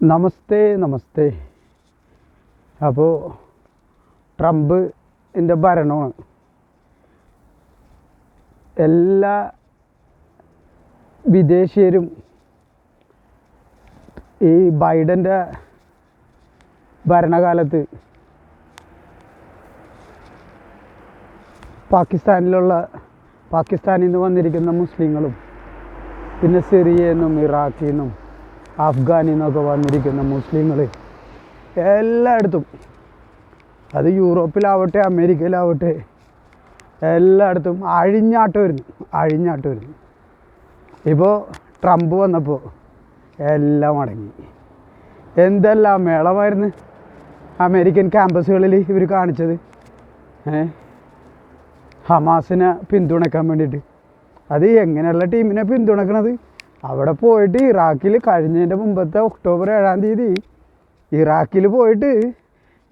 നമസ്തേ നമസ്തേ. അപ്പോൾ ട്രംപ് എന്റെ ഭരണമാണ്. എല്ലാ വിദേശീയരും ഈ ബൈഡന്റെ ഭരണകാലത്ത് പാകിസ്ഥാനിലുള്ള പാകിസ്ഥാനിൽ നിന്ന് വന്നിരിക്കുന്ന മുസ്ലിങ്ങളും പിന്നെ സിറിയയിൽ നിന്നും ഇറാഖിൽ നിന്നും അഫ്ഗാനിൽ നിന്നൊക്കെ വന്നിരിക്കുന്ന മുസ്ലിങ്ങൾ എല്ലായിടത്തും. അത് യൂറോപ്പിലാവട്ടെ അമേരിക്കയിലാവട്ടെ എല്ലായിടത്തും അഴിഞ്ഞാട്ട് വരുന്നു അഴിഞ്ഞാട്ട് വരുന്നു. ഇപ്പോൾ ട്രംപ് വന്നപ്പോൾ എല്ലാം അടങ്ങി. എന്തെല്ലാം മേളമായിരുന്നു അമേരിക്കൻ ക്യാമ്പസുകളിൽ ഇവർ കാണിച്ചത്? ഹമാസിനെ പിന്തുണയ്ക്കാൻ വേണ്ടിയിട്ട്. അത് എങ്ങനെയുള്ള ടീമിനെ പിന്തുണക്കണത് അവിടെ പോയിട്ട് ഇറാഖിൽ കഴിഞ്ഞതിന്റെ മുമ്പത്തെ ഒക്ടോബർ ഏഴാം തീയതി ഇറാഖിൽ പോയിട്ട്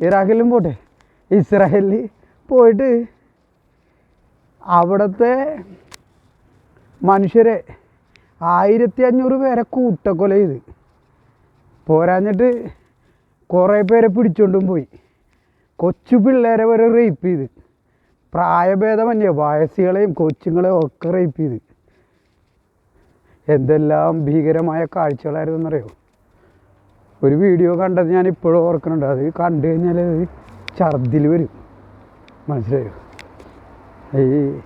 ഇറാഖിലും പോട്ടെ ഇസ്രായേലിൽ പോയിട്ട് അവിടുത്തെ മനുഷ്യരെ ആയിരത്തി അഞ്ഞൂറ് പേരെ കൂട്ടക്കൊല ചെയ്ത്. പോരാഞ്ഞിട്ട് കുറേ പേരെ പിടിച്ചുകൊണ്ടും പോയി. കൊച്ചു പിള്ളേരെ വരെ റേപ്പ് ചെയ്ത്. പ്രായഭേദമന്യേ വയസ്സുകളെയും കൊച്ചുങ്ങളെയും ഒക്കെ റേപ്പ് ചെയ്ത്. എന്തെല്ലാം ഭീകരമായ കാഴ്ചകളായിരുന്നു എന്നറിയോ? ഒരു വീഡിയോ കണ്ടത് ഞാൻ ഇപ്പോഴും ഓർക്കുന്നുണ്ട്. അത് കണ്ടു കഴിഞ്ഞാൽ അത് ഛർദിൽ വരും. മനസ്സിലായോ? ഈ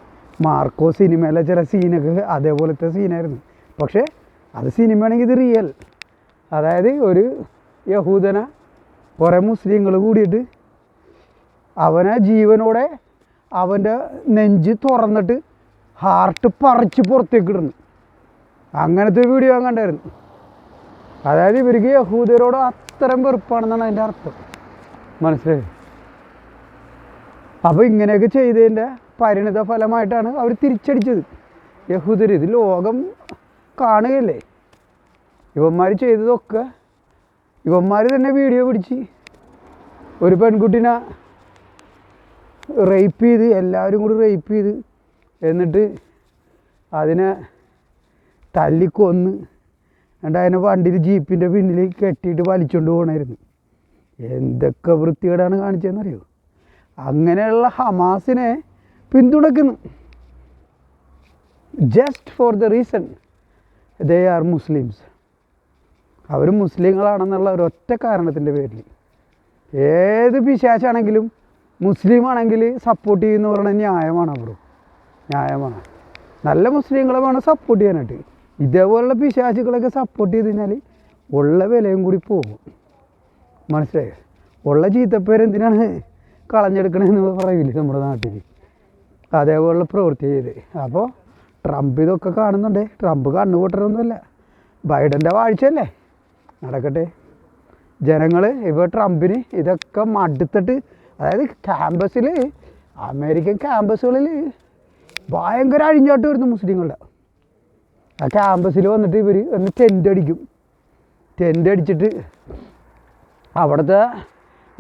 മാർക്കോ സിനിമയിലെ ചില സീനൊക്കെ അതേപോലത്തെ സീനായിരുന്നു. പക്ഷേ അത് സിനിമയാണെങ്കിൽ ഇത് റിയൽ അതായത് ഒരു യഹൂദന കുറേ മുസ്ലിങ്ങൾ കൂടിയിട്ട് അവനെ ജീവനോടെ അവന്റെ നെഞ്ച് തുറന്നിട്ട് ഹാർട്ട് പറിച്ച് പുറത്തേക്ക് ഇടുന്നു. അങ്ങനത്തെ വീഡിയോ ഞാൻ കണ്ടായിരുന്നു. അതായത് ഇവർക്ക് യഹൂദരോട് അത്രയും വെറുപ്പാണെന്നാണ് അതിന്റെ അർത്ഥം. മനസ്സിലായി? അപ്പോൾ ഇങ്ങനെയൊക്കെ ചെയ്തതിന്റെ പരിണിത ഫലമായിട്ടാണ് അവർ തിരിച്ചടിച്ചത്. യഹൂദർ ഇത് ലോകം കാണുകയല്ലേ? ഇവന്മാർ ചെയ്തതൊക്കെ ഇവന്മാർ തന്നെ വീഡിയോ പിടിച്ച് ഒരു പെൺകുട്ടിനെ റേപ്പ് ചെയ്ത് എല്ലാവരും കൂടി റേപ്പ് ചെയ്ത് എന്നിട്ട് അതിനെ തല്ലിക്കൊന്ന്. എന്നിട്ട് അതിനെ വണ്ടിയിൽ ജീപ്പിന്റെ പിന്നിൽ കെട്ടിയിട്ട് വലിച്ചുകൊണ്ട് പോകണമായിരുന്നു എന്തൊക്കെ വൃത്തികേടാണ് കാണിച്ചതെന്നറിയോ? അങ്ങനെയുള്ള ഹമാസിനെ പിന്തുണക്കുന്നു. Just for the reason they are Muslims അവർ മുസ്ലിങ്ങളാണെന്നുള്ള ഒരൊറ്റ കാരണത്തിന്റെ പേരിൽ ഏത് പിശാച്ചാണെങ്കിലും മുസ്ലിം ആണെങ്കിൽ സപ്പോർട്ട് ചെയ്യുന്ന പറയുന്നത് ന്യായമാണ് ബ്രോ. ന്യായമാണ്. നല്ല മുസ്ലിങ്ങളെ വേണം സപ്പോർട്ട് ചെയ്യാനായിട്ട്. ഇതേപോലുള്ള പിശാചുകളൊക്കെ സപ്പോർട്ട് ചെയ്ത് കഴിഞ്ഞാൽ ഉള്ള വിലയും കൂടി പോകും. മനസ്സിലായോ? ഉള്ള ചീത്തപ്പേരെന്തിനാണ് കളഞ്ഞെടുക്കണമെന്ന് പറയില്ലേ നമ്മുടെ നാട്ടിൽ അതേപോലുള്ള പ്രവൃത്തി ചെയ്ത്. അപ്പോൾ ട്രംപ് ഇതൊക്കെ കാണുന്നുണ്ട്. ട്രംപ് കണ്ണുപൊട്ടരൊന്നുമല്ല ബൈഡന്റെ വാഴ്ചയല്ലേ നടക്കട്ടെ. ജനങ്ങൾ ഇപ്പോൾ ട്രംപിന് ഇതൊക്കെ മടുത്തിട്ട് അതായത് ക്യാമ്പസിൽ അമേരിക്കൻ ക്യാമ്പസുകളിൽ ഭയങ്കര അഴിഞ്ഞാട്ട് വരുന്നു മുസ്ലിങ്ങളുടെ. ആ ക്യാമ്പസിൽ വന്നിട്ട് ഇവർ ഒന്ന് ടെന്റ് അടിക്കും. ടെന്റ് അടിച്ചിട്ട് അവിടുത്തെ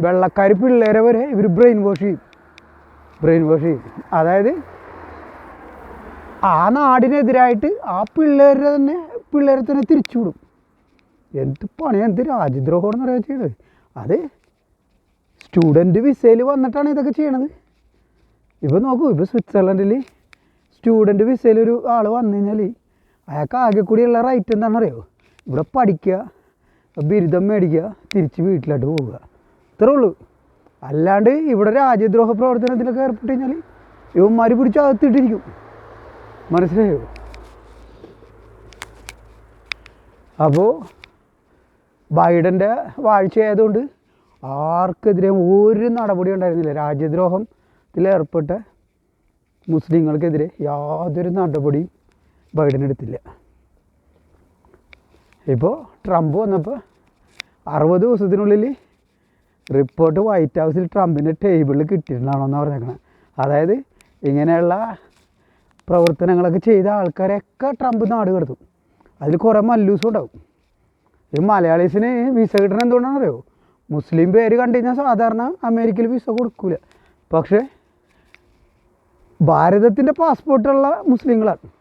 വെള്ളക്കാർ പിള്ളേരെ വരെ ഇവർ ബ്രെയിൻ വാഷ് ചെയ്യും. ബ്രെയിൻ വാഷ് ചെയ്യും. അതായത് ആ നാടിനെതിരായിട്ട് ആ പിള്ളേരെ തന്നെ പിള്ളേരെ തന്നെ തിരിച്ചുവിടും. എന്ത് പണി എന്ത് രാജ്യദ്രോഹമാണെന്ന് പറയാ ചെയ്യണത്? അത് സ്റ്റുഡന്റ് വിസയിൽ വന്നിട്ടാണ് ഇതൊക്കെ ചെയ്യണത്. ഇപ്പോൾ നോക്കൂ ഇപ്പോൾ സ്വിറ്റ്സർലൻഡിൽ സ്റ്റുഡന്റ് വിസയിൽ ഒരു ആൾ വന്നു കഴിഞ്ഞാൽ അയാൾക്ക് ആകെ കൂടിയുള്ള റൈറ്റ് എന്താണെന്നറിയോ? ഇവിടെ പഠിക്കുക ബിരുദം മേടിക്കുക തിരിച്ച് വീട്ടിലോട്ട് പോവുക. ഇത്രേ ഉള്ളൂ. അല്ലാണ്ട് ഇവിടെ രാജ്യദ്രോഹ പ്രവർത്തനത്തിലൊക്കെ ഏർപ്പെട്ട് കഴിഞ്ഞാൽ ഇവന്മാർ പിടിച്ച് അകത്തിട്ടിരിക്കും. മനസ്സിലായോ? അപ്പോൾ ബൈഡന്റെ വാഴ്ചയായതുകൊണ്ട് ആർക്കെതിരെ ഒരു നടപടി ഉണ്ടായിരുന്നില്ല. രാജ്യദ്രോഹത്തിലേർപ്പെട്ട മുസ്ലിങ്ങൾക്കെതിരെ യാതൊരു നടപടിയും ബൈഡൻ എടുത്തില്ല. ഇപ്പോൾ ട്രംപ് വന്നപ്പോൾ അറുപത് ദിവസത്തിനുള്ളിൽ റിപ്പോർട്ട് വൈറ്റ് ഹൗസിൽ ട്രംപിന്റെ ടേബിളിൽ കിട്ടിയിട്ടുണ്ടാണോ എന്ന് പറഞ്ഞേക്കണത് അതായത് ഇങ്ങനെയുള്ള പ്രവർത്തനങ്ങളൊക്കെ ചെയ്ത ആൾക്കാരെയൊക്കെ ട്രംപ് നാട് കടത്തും. അതിൽ കുറേ മല്ലൂസും ഉണ്ടാവും. ഈ മലയാളീസിന് വിസ കിട്ടണം എന്തുകൊണ്ടാണ് അറിയോ മുസ്ലിം പേര് കണ്ടു കഴിഞ്ഞാൽ സാധാരണ അമേരിക്കയിൽ വിസ കൊടുക്കില്ല പക്ഷേ ഭാരതത്തിന്റെ പാസ്പോർട്ടുള്ള മുസ്ലിങ്ങളാണ്.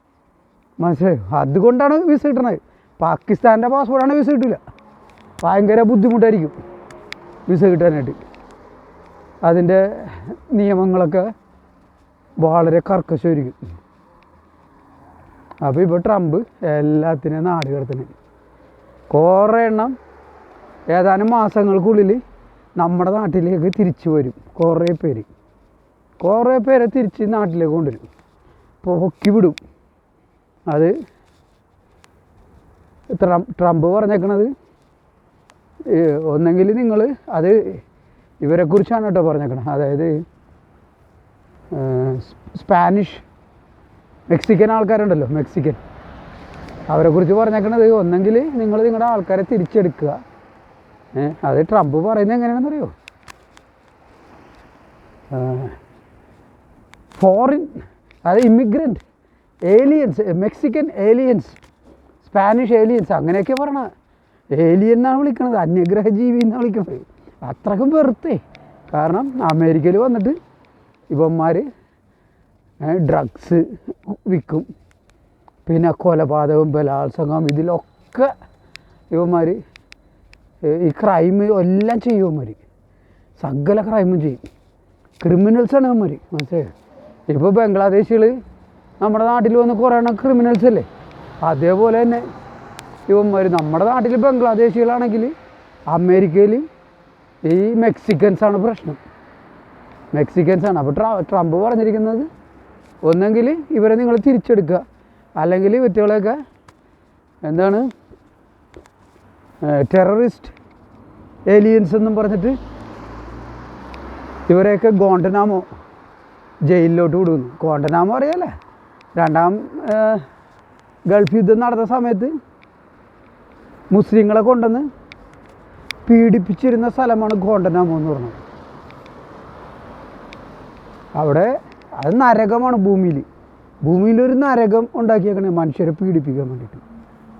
മനസ്സിലായോ? അതുകൊണ്ടാണ് വിസ കിട്ടണത്. പാകിസ്ഥാന്റെ പാസ്പോർട്ടാണ് വിസ കിട്ടില്ല ഭയങ്കര ബുദ്ധിമുട്ടായിരിക്കും വിസ കിട്ടാനായിട്ട്. അതിന്റെ നിയമങ്ങളൊക്കെ വളരെ കർക്കശമായിരിക്കും. അപ്പോൾ ഇപ്പോൾ ട്രംപ് എല്ലാത്തിനെയും നാട് കിടത്തുന്നത് കുറേ എണ്ണം ഏതാനും മാസങ്ങൾക്കുള്ളിൽ നമ്മുടെ നാട്ടിലേക്ക് തിരിച്ചു വരും. കുറേ പേര്. കുറേ പേരെ തിരിച്ച് നാട്ടിലേക്ക് കൊണ്ടുവരും. പൊക്കി വിടും. അത് ട്രം- ട്രംപ് പറഞ്ഞേക്കണത്. ഒന്നെങ്കിൽ നിങ്ങൾ അത് ഇവരെക്കുറിച്ചാണ് കേട്ടോ പറഞ്ഞേക്കണത്. അതായത് സ്പാനിഷ് മെക്സിക്കൻ ആൾക്കാരുണ്ടല്ലോ മെക്സിക്കൻ. അവരെക്കുറിച്ച് പറഞ്ഞേക്കണത് ഒന്നെങ്കിൽ നിങ്ങൾ നിങ്ങളുടെ ആൾക്കാരെ തിരിച്ചെടുക്കുക. അത് ട്രംപ് പറയുന്നത് എങ്ങനെയാണെന്നറിയോ? ഫോറിൻ അത് immigrant aliens Mexican aliens Spanish aliens അങ്ങനെയൊക്കെ പറയണ ഏലിയൻ എന്നാണ് വിളിക്കണത് അന്യഗ്രഹ ജീവി എന്നാണ് വിളിക്കുന്നത് അത്രക്കും വെറുത്തേ. കാരണം അമേരിക്കയിൽ വന്നിട്ട് ഇവന്മാർ ഡ്രഗ്സ് വിൽക്കും പിന്നെ കൊലപാതകം ബലാത്സംഗം ഇതിലൊക്കെ ഇവന്മാർ ഈ ക്രൈം എല്ലാം ചെയ്യും ഇവന്മാർ സകല ക്രൈമും ചെയ്യും. ക്രിമിനൽസാണ് ഇവന്മാർ മനസ്സിലായോ? ഇപ്പോൾ ബംഗ്ലാദേശികൾ നമ്മുടെ നാട്ടിൽ വന്ന് കുറേ ക്രിമിനൽസ് അല്ലേ? അതേപോലെ തന്നെ ഇവന്മാർ നമ്മുടെ നാട്ടിൽ ബംഗ്ലാദേശികളാണെങ്കിൽ അമേരിക്കയിൽ ഈ മെക്സിക്കൻസാണ് പ്രശ്നം. മെക്സിക്കൻസാണ് അപ്പോൾ ട്രാ ട്രംപ് പറഞ്ഞിരിക്കുന്നത് ഒന്നെങ്കിൽ ഇവരെ നിങ്ങൾ തിരിച്ചെടുക്കുക. അല്ലെങ്കിൽ വ്യക്തികളെയൊക്കെ എന്താണ് ടെററിസ്റ്റ് ഏലിയൻസ് എന്നും പറഞ്ഞിട്ട് ഇവരെയൊക്കെ ഗോണ്ടനാമോ ജയിലിലോട്ട് വിടുന്നു. ഗോണ്ടനാമോ അറിയാലേ? രണ്ടാം ഗൾഫ് യുദ്ധം നടന്ന സമയത്ത് മുസ്ലിങ്ങളെ കൊണ്ടുവന്ന് പീഡിപ്പിച്ചിരുന്ന സ്ഥലമാണ് ഗോണ്ടനാമോ എന്ന് പറഞ്ഞത്. അവിടെ അത് നരകമാണ് ഭൂമിയിൽ. ഭൂമിയിൽ ഒരു നരകം ഉണ്ടാക്കിയേക്കണേ മനുഷ്യരെ പീഡിപ്പിക്കാൻ വേണ്ടിയിട്ട്.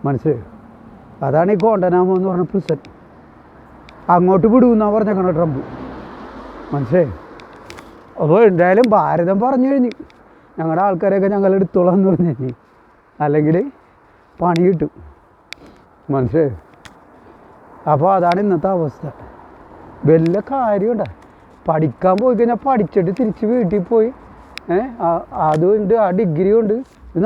മനസ്സിലായോ? അതാണ് ഈ ഗോണ്ടനാമോ എന്ന് പറഞ്ഞ പ്രിസൺ അങ്ങോട്ട് വിടുമെന്നാണ് പറഞ്ഞേക്കണ ട്രംപ്. മനസ്സിലായോ? അപ്പോൾ എന്തായാലും ഭാരതം പറഞ്ഞു കഴിഞ്ഞു. ഞങ്ങളുടെ ആൾക്കാരെയൊക്കെ ഞങ്ങൾ എടുത്തോളാം എന്ന് പറഞ്ഞു അല്ലെങ്കിൽ പണി കിട്ടും. മനസ്സിലായോ? അപ്പോൾ അതാണ് ഇന്നത്തെ അവസ്ഥ. വലിയ കാര്യമുണ്ടാ പഠിക്കാൻ പോയി കഴിഞ്ഞാൽ പഠിച്ചിട്ട് തിരിച്ച് വീട്ടിൽ പോയി. അതുകൊണ്ട് ആ ഡിഗ്രി കൊണ്ട്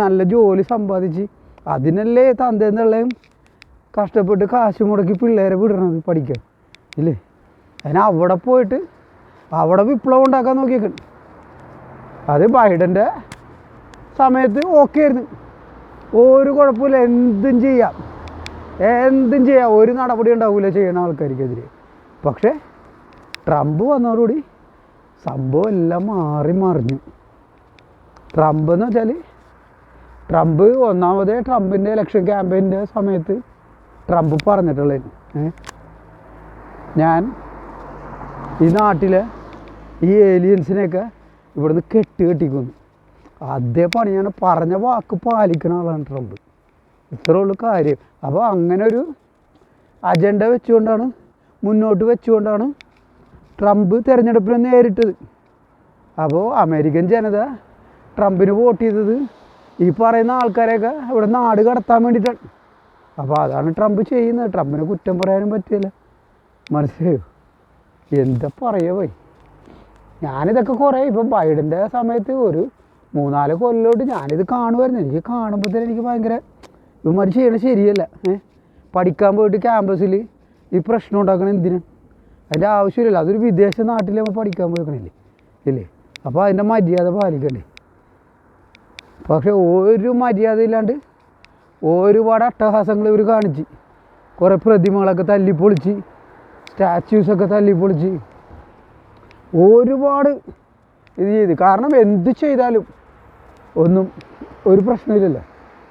നല്ല ജോലി സമ്പാദിച്ച്. അതിനല്ലേ തന്തേന്നുള്ളയും കഷ്ടപ്പെട്ട് കാശ് മുടക്കി പിള്ളേരെ വിടണത് പഠിക്കാൻ. ഇല്ലേ? അതിന് അവിടെ പോയിട്ട് അവിടെ വിപ്ലവം ഉണ്ടാക്കാൻ നോക്കിയേക്കണം അത് ബൈഡന്റെ സമയത്ത് ഓക്കെ ആയിരുന്നു. ഒരു കുഴപ്പമില്ല എന്തും ചെയ്യാം. എന്തും ചെയ്യാം. ഒരു നടപടി ഉണ്ടാവില്ല ചെയ്യണ ആൾക്കാർക്കെതിരെ. പക്ഷേ ട്രംപ് വന്നതോടുകൂടി സംഭവം എല്ലാം മാറി മറിഞ്ഞു. ട്രംപ് എന്ന് വെച്ചാൽ ട്രംപ് ഒന്നാമതേ ട്രംപിന്റെ ഇലക്ഷൻ ക്യാമ്പയിന്റെ സമയത്ത് ട്രംപ് പറഞ്ഞിട്ടുള്ളത് ഞാൻ ഈ നാട്ടിലെ ഈ ഏലിയൻസിനെയൊക്കെ ഇവിടുന്ന് കെട്ട് കെട്ടിക്കുന്നു. അതേ ഞാൻ പറഞ്ഞ വാക്ക് പാലിക്കുന്ന ആളാണ് ട്രംപ്. ഇത്രേ ഉള്ളൂ കാര്യം. അപ്പോൾ അങ്ങനെ ഒരു അജണ്ട വെച്ചുകൊണ്ടാണ് മുന്നോട്ട് വെച്ചുകൊണ്ടാണ് ട്രംപ് തിരഞ്ഞെടുപ്പിനെ നേരിട്ടത്. അപ്പോൾ അമേരിക്കൻ ജനത ട്രംപിന് വോട്ട് ചെയ്തത് ഈ പറയുന്ന ആൾക്കാരെയൊക്കെ ഇവിടെ നാട് കടത്താൻ വേണ്ടിയിട്ടാണ്. അപ്പോൾ അതാണ് ട്രംപ് ചെയ്യുന്നത്. ട്രംപിനെ കുറ്റം പറയാനും പറ്റില്ല. മനസ്സിലായോ? എന്താ പറയുക പോയി? ഞാനിതൊക്കെ കുറേ ഇപ്പം ബൈഡന്റെ സമയത്ത് ഒരു മൂന്നാൽ കൊല്ലോട്ട് ഞാനിത് കാണുമായിരുന്നു. എനിക്ക് കാണുമ്പോൾ തന്നെ എനിക്ക് ഭയങ്കര ഇവന്മാർ ചെയ്യണത് ശരിയല്ല. പഠിക്കാൻ പോയിട്ട് ക്യാമ്പസിൽ ഈ പ്രശ്നം ഉണ്ടാക്കണം എന്തിനാണ് അതിന്റെ ആവശ്യമില്ല അതൊരു വിദേശ നാട്ടിൽ നമ്മൾ പഠിക്കാൻ പോയിക്കണില്ലേ? ഇല്ലേ? അപ്പോൾ അതിന്റെ മര്യാദ പാലിക്കണ്ടേ? പക്ഷേ ഒരു മര്യാദ ഇല്ലാണ്ട് ഒരുപാട് അട്ടഹാസങ്ങൾ ഇവർ കാണിച്ച്. കുറേ പ്രതിമകളൊക്കെ തല്ലിപ്പൊളിച്ച് സ്റ്റാച്യൂസൊക്കെ തല്ലിപ്പൊളിച്ച്. ഒരുപാട് ഇത് ചെയ്ത്. കാരണം എന്ത് ചെയ്താലും ഒന്നും ഒരു പ്രശ്നമില്ലല്ലോ.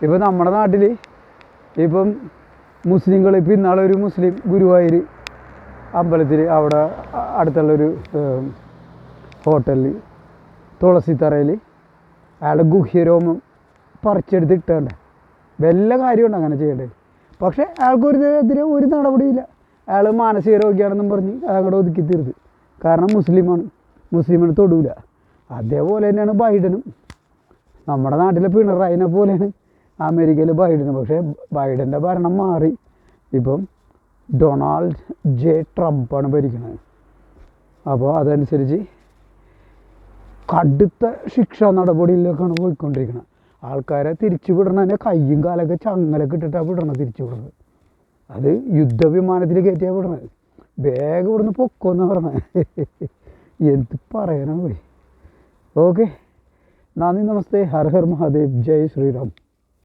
ഇപ്പം നമ്മുടെ നാട്ടിൽ ഇപ്പം മുസ്ലിങ്ങൾ ഇപ്പം ഇന്നാളെ ഒരു മുസ്ലിം ഗുരുവായൂർ അമ്പലത്തിൽ അവിടെ അടുത്തുള്ളൊരു ഹോട്ടലിൽ തുളസിത്തറയിൽ അയാളുടെ ഗുഹ്യരോമം പറിച്ചെടുത്ത് ഇട്ടേണ്ട. വല്ല കാര്യമുണ്ട് അങ്ങനെ ചെയ്യേണ്ടത് പക്ഷേ അയാൾക്കൊരു എതിരെ ഒരു നടപടിയില്ല. അയാൾ മാനസിക രോഗിയാണെന്നും പറഞ്ഞ് അങ്ങോട്ട് ഒതുക്കി തീർത്ത്. കാരണം മുസ്ലിമാണ്. മുസ്ലിമിനെ തൊടൂല. അതേപോലെ തന്നെയാണ് ബൈഡനും. നമ്മുടെ നാട്ടിലെ പിണറായിനെ പോലെയാണ് അമേരിക്കയിലെ ബൈഡനും. പക്ഷേ ബൈഡന്റെ ഭരണം മാറി. ഇപ്പം ഡൊണാൾഡ് ജെ ട്രംപാണ് ഭരിക്കുന്നത് അപ്പോൾ അതനുസരിച്ച് കടുത്ത ശിക്ഷാ നടപടിയിലേക്കാണ് പോയിക്കൊണ്ടിരിക്കുന്നത് ആൾക്കാരെ തിരിച്ചു വിടണതിനെ കയ്യും കാലൊക്കെ ചങ്ങലൊക്കെ ഇട്ടിട്ടാണ് വിടണത് തിരിച്ചു വിടുന്നത് അത് യുദ്ധവിമാനത്തിൽ കയറ്റിയാണ് വിടണത്. വേഗം ഇവിടുന്ന് പൊക്കോന്ന് പറഞ്ഞത് എന്ത് പറയാനാ പോയി. ഓക്കെ നന്ദി നമസ്തേ. ഹർ ഹർ മഹാദേവ്. ജയ് ശ്രീറാം.